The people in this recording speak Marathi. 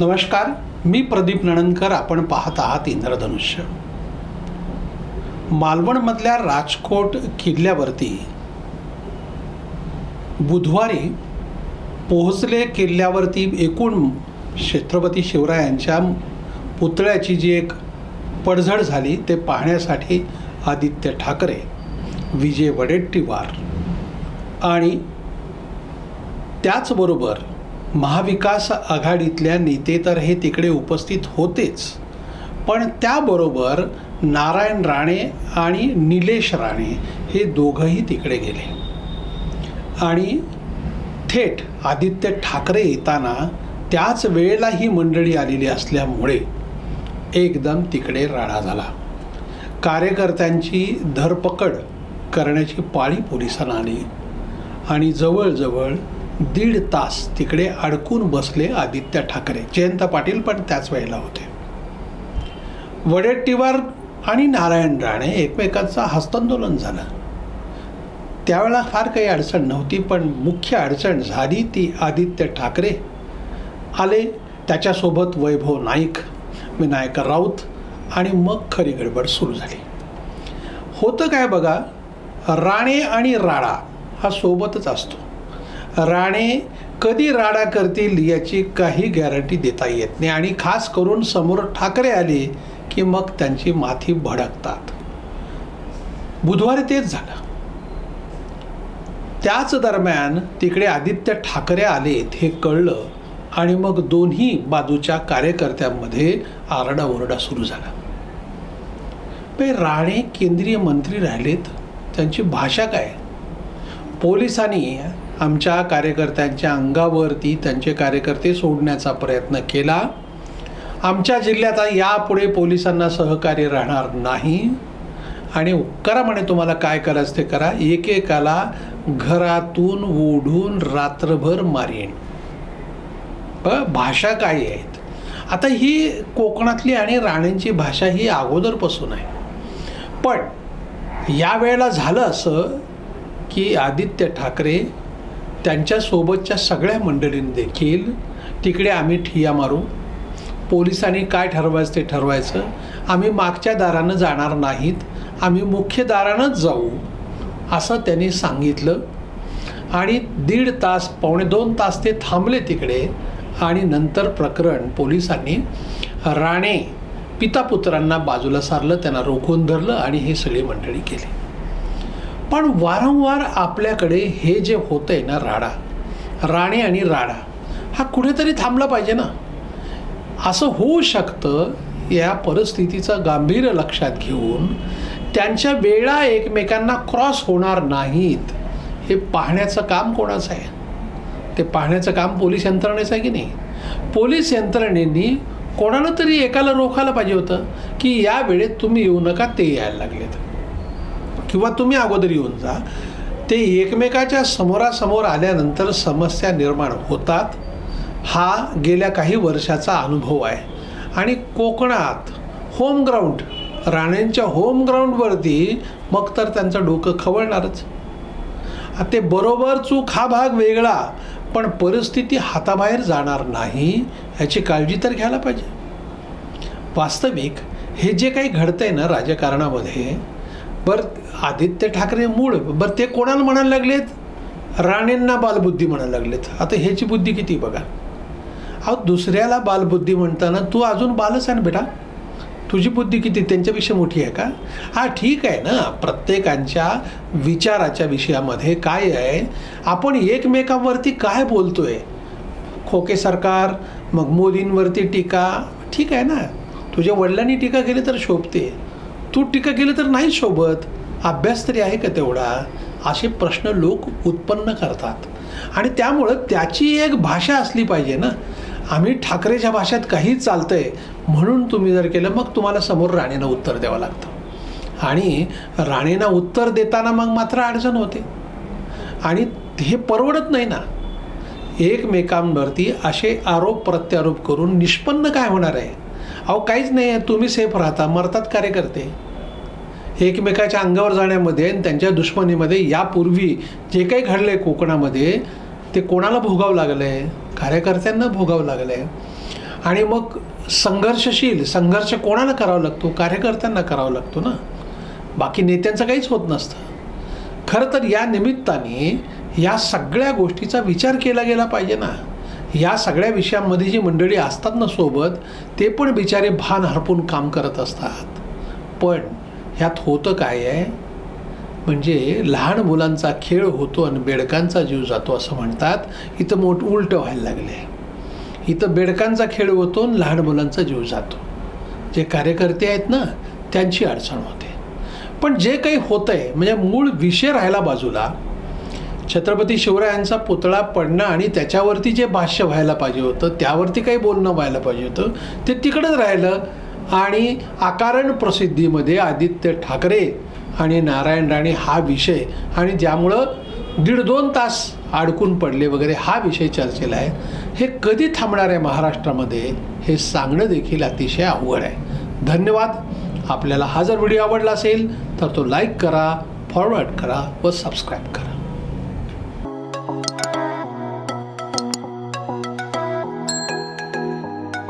नमस्कार मी प्रदीप नणनकर आपण पाहत आहात इंद्रधनुष्य. मालवणमधल्या राजकोट किल्ल्यावरती बुधवारी पोहोचले किल्ल्यावरती एकूण छत्रपती शिवरायांच्या पुतळ्याची जी एक पडझड झाली ते पाहण्यासाठी आदित्य ठाकरे विजय वडेट्टीवार आणि त्याचबरोबर महाविकास आघाडीतल्या नेते तर हे तिकडे उपस्थित होतेच. पण त्याबरोबर नारायण राणे आणि निलेश राणे हे दोघंही तिकडे गेले. आणि थेट आदित्य ठाकरे येताना त्याच वेळेला ही मंडळी आलेली असल्यामुळे एकदम तिकडे राडा झाला. कार्यकर्त्यांची धरपकड करण्याची पाळी पोलिसांना आली. आणि जवळजवळ दीड तास तिकडे अडकून बसले आदित्य ठाकरे. जयंत पाटील पण त्याच वेळेला होते. वडेट्टीवार आणि नारायण राणे एकमेकांचं हस्तांदोलन झालं. त्यावेळेला फार काही अडचण नव्हती पण मुख्य अडचण झाली ती आदित्य ठाकरे. आले त्याच्यासोबत वैभव नाईक विनायक राऊत आणि मग खरी गडबड सुरू झाली. होतं काय बघा राणे आणि राडा हा सोबतच असतो. राणे कधी राडा करतील याची काही गॅरंटी देता येत नाही. आणि खास करून समोर ठाकरे आले की मग त्यांची माथी भडकतात. बुधवारी तेच झालं. त्याच दरम्यान तिकडे आदित्य ठाकरे आलेत हे कळलं आणि मग दोन्ही बाजूच्या कार्यकर्त्यांमध्ये आरडाओरडा सुरू झाला. पे राणे केंद्रीय मंत्री राहिलेत. त्यांची भाषा काय? पोलिसांनी आमच्या कार्यकर्त्यांच्या अंगावरती त्यांचे कार्यकर्ते सोडण्याचा प्रयत्न केला. आमच्या जिल्ह्यात यापुढे पोलिसांना सहकार्य राहणार नाही. आणि करा म्हणे तुम्हाला काय करायचं ते करा. एकेकाला घरातून ओढून रात्रभर मारेन. भाषा काय आहेत? आता ही कोकणातली आणि राणेंची भाषा ही अगोदरपासून आहे. पण या वेळेला झालं असं की आदित्य ठाकरे त्यांच्यासोबतच्या सगळ्या मंडळींनी देखील तिकडे आम्ही ठिया मारू. पोलिसांनी काय ठरवायचं ते ठरवायचं. आम्ही मागच्या दारानं जाणार नाहीत. आम्ही मुख्य दारानंच जाऊ असं त्यांनी सांगितलं. आणि दीड तास पावणे दोन तास ते थांबले तिकडे. आणि नंतर प्रकरण पोलिसांनी राणे पितापुत्रांना बाजूला सारलं त्यांना रोखून धरलं आणि हे सगळी मंडळी केली पण वारंवार आपल्याकडे हे जे होतं आहे ना राडा राणे आणि राडा हा कुठेतरी थांबला पाहिजे ना. असं होऊ शकतं या परिस्थितीचं गांभीर्य लक्षात घेऊन त्यांच्या वेळा एकमेकांना क्रॉस होणार नाहीत हे पाहण्याचं काम कोणाचं आहे? ते पाहण्याचं काम पोलीस यंत्रणेचं आहे की नाही? पोलीस यंत्रणेनी कोणाला तरी एकाला रोखायला पाहिजे होतं की या वेळेत तुम्ही येऊ नका ते यायला लागलेत. किंवा तुम्ही अगोदर येऊन जा. ते एकमेकाच्या समोरासमोर आल्यानंतर समस्या निर्माण होतात. हा गेल्या काही वर्षाचा अनुभव आहे. आणि कोकणात होम ग्राउंड राणेंच्या होम ग्राउंडवरती मग तर त्यांचं डोकं खवळणारच. ते बरोबर चूक हा भाग वेगळा पण परिस्थिती हाताबाहेर जाणार नाही याची काळजी तर घ्यायला पाहिजे. वास्तविक हे जे काही घडतंय ना राजकारणामध्ये बरं आदित्य ठाकरे मूळ बरं ते कोणाला म्हणायला लागलेत? राणेंना बालबुद्धी म्हणायला लागलेत. आता ह्याची बुद्धी किती बघा. अहो दुसऱ्याला बालबुद्धी म्हणताना तू अजून बालच आहे ना बेटा. तुझी बुद्धी किती? त्यांच्यापेक्षा मोठी आहे का? हा ठीक आहे ना. प्रत्येकांच्या विचाराच्या विषयामध्ये काय आहे? आपण एकमेकांवरती काय बोलतोय? खोके सरकार मग मोदींवरती टीका. ठीक आहे ना. तुझ्या वडिलांनी टीका केली तर शोभते. तू टीका केली तर नाही सोबत अभ्यास तरी आहे का तेवढा? असे प्रश्न लोक उत्पन्न करतात. आणि त्यामुळं त्याची एक भाषा असली पाहिजे ना. आम्ही ठाकरेच्या भाषेत काही चालतंय म्हणून तुम्ही जर केलं मग तुम्हाला समोर राणेंना उत्तर द्यावं लागतं. आणि राणेंना उत्तर देताना मग मात्र अडचण होते. आणि हे परवडत नाही ना. एकमेकांवरती असे आरोप प्रत्यारोप करून निष्पन्न काय होणार आहे? अहो काहीच नाही आहे. तुम्ही सेफ राहता. मरतात कार्यकर्ते. एकमेकाच्या अंगावर जाण्यामध्ये आणि त्यांच्या दुश्मनीमध्ये यापूर्वी जे काही घडलं आहे कोकणामध्ये ते कोणाला भोगावं लागलं आहे कार्यकर्त्यांना भोगावं लागलं आहे आणि मग संघर्षशील संघर्ष कोणाला करावा लागतो? कार्यकर्त्यांना करावा लागतो ना? बाकी नेत्यांचं काहीच होत नसतं. खरं तर या निमित्ताने या सगळ्या गोष्टीचा विचार केला गेला पाहिजे ना. या सगळ्या विषयांमध्ये जी मंडळी असतात ना सोबत ते पण बिचारे भान हरपून काम करत असतात. पण ह्यात होतं काय आहे? म्हणजे लहान मुलांचा खेळ होतो आणि बेडकांचा जीव जातो असं म्हणतात. इथं मोठ उलटं व्हायला लागले आहे इथं बेडकांचा खेळ होतो आणि लहान मुलांचा जीव जातो. जे कार्यकर्ते आहेत ना त्यांची अडचण होते. पण जे काही होतं आहे म्हणजे मूळ विषय राहिला बाजूला. छत्रपती शिवरायांचा पुतळा पडणं आणि त्याच्यावरती जे भाष्य व्हायला पाहिजे होतं त्यावरती काही बोलणं व्हायला पाहिजे होतं ते तिकडंच राहिलं. आणि आकारण प्रसिद्धीमध्ये आदित्य ठाकरे आणि नारायण राणे हा विषय आणि ज्यामुळं दीड दोन तास अडकून पडले वगैरे हा विषय चर्चेला आहे. हे कधी थांबणार आहे महाराष्ट्रामध्ये हे सांगणं देखील अतिशय अवघड आहे. धन्यवाद. आपल्याला हा जर व्हिडिओ आवडला असेल तर तो लाईक करा फॉरवर्ड करा व सबस्क्राईब करा.